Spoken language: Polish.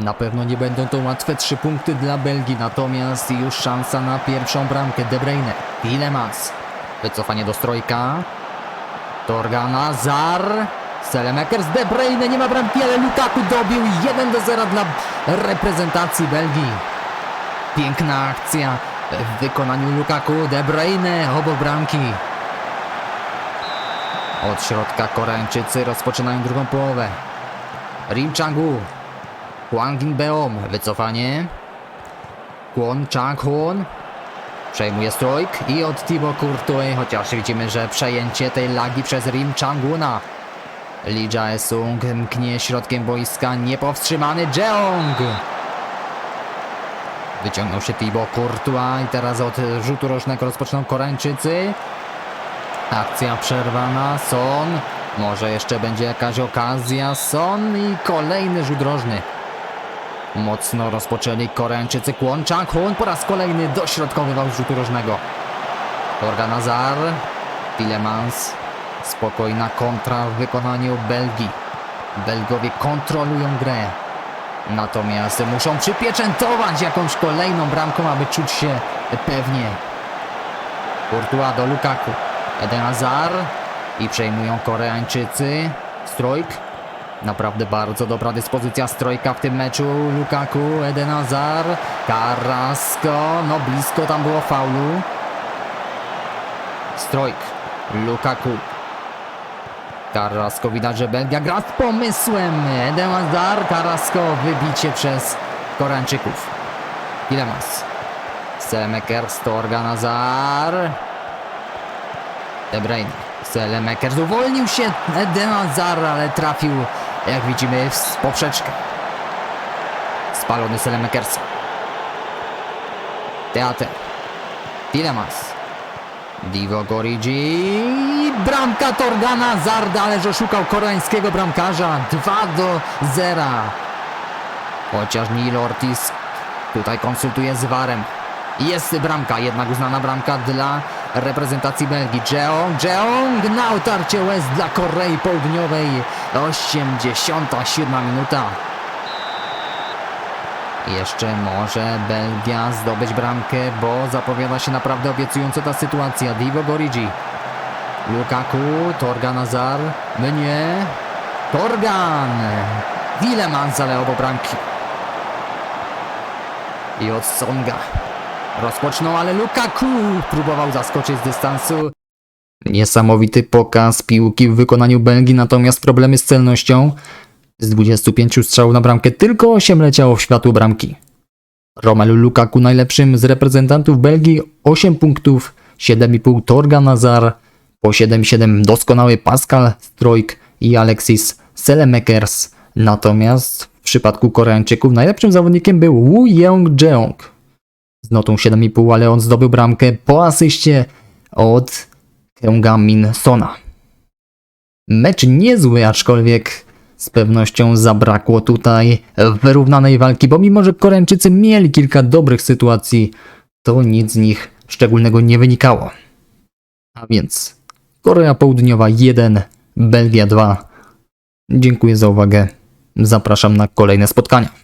Na pewno nie będą to łatwe trzy punkty dla Belgii, natomiast już szansa na pierwszą bramkę De Bruyne. Tielemans. Wycofanie do strojka. Torgana, Zar. Selemakers, De Bruyne, nie ma bramki, ale Lukaku dobił 1 do 0 dla reprezentacji Belgii. Piękna akcja w wykonaniu Lukaku, De Bruyne obok bramki. Od środka Koreańczycy rozpoczynają drugą połowę. Rim Changu. Hwang Beom. Wycofanie. Kwon Chang Hwon. Przejmuje strojk i od Thibaut Courtois, chociaż widzimy, że przejęcie tej lagi przez Rim Changuna. Lee Jae-sung mknie środkiem boiska, niepowstrzymany Jeong. Wyciągnął się Thibaut Courtois i teraz od rzutu rożnego rozpoczną Koreańczycy. Akcja przerwana, Son. Może jeszcze będzie jakaś okazja, Son i kolejny rzut rożny. Mocno rozpoczęli Koreańczycy Kwon Chang Hun po raz kolejny dośrodkowywał rzutu rożnego. Torgan Nazar, Tillemans, spokojna kontra w wykonaniu Belgii. Belgowie kontrolują grę. Natomiast muszą przypieczętować jakąś kolejną bramką, aby czuć się pewnie. Courtois do Lukaku. Eden Hazard i przejmują Koreańczycy. Strojk. Naprawdę bardzo dobra dyspozycja Strojka w tym meczu. Lukaku, Eden Hazard, Carrasco. No blisko tam było faulu. Strojk. Lukaku. Carrasco widać, że Belgia gra z pomysłem. Eden Hazard, Carrasco. Wybicie przez Koreańczyków. Tilemans. Semekers, Torgan Hazard. De Bruyne. Selemakers uwolnił się Eden Hazard, ale trafił, jak widzimy, w poprzeczkę. Spalony Selemakers. Teater. Tilemans. Divo Gorigi. Bramka Torgana Zarda, ależ oszukał koreańskiego bramkarza. 2 do 0. Chociaż Neil Ortiz tutaj konsultuje z Warem. Jest bramka, jednak uznana bramka dla reprezentacji Belgii. Jeong, Jeong na otarcie łez dla Korei Południowej. 87 minuta. Jeszcze może Belgia zdobyć bramkę, bo zapowiada się naprawdę obiecująco ta sytuacja. Divo Gorigi. Lukaku, Torgan Azar, mnie, Torgan. Wilemans, ale obo bramki. I od Songa. Rozpoczną, ale Lukaku próbował zaskoczyć z dystansu. Niesamowity pokaz piłki w wykonaniu Belgii, natomiast problemy z celnością. Z 25 strzałów na bramkę tylko 8 leciało w światło bramki. Romelu Lukaku najlepszym z reprezentantów Belgii 8 punktów, 7,5 Torgan Nazar, po 7,7 doskonały Pascal Strojk i Alexis Selemakers. Natomiast w przypadku Koreańczyków najlepszym zawodnikiem był Woo Young Jeong notą 7,5, ale on zdobył bramkę po asyście od Sona. Mecz niezły, aczkolwiek z pewnością zabrakło tutaj wyrównanej walki, bo mimo, że Koreańczycy mieli kilka dobrych sytuacji, to nic z nich szczególnego nie wynikało. A więc Korea Południowa 1, Belgia 2. Dziękuję za uwagę. Zapraszam na kolejne spotkania.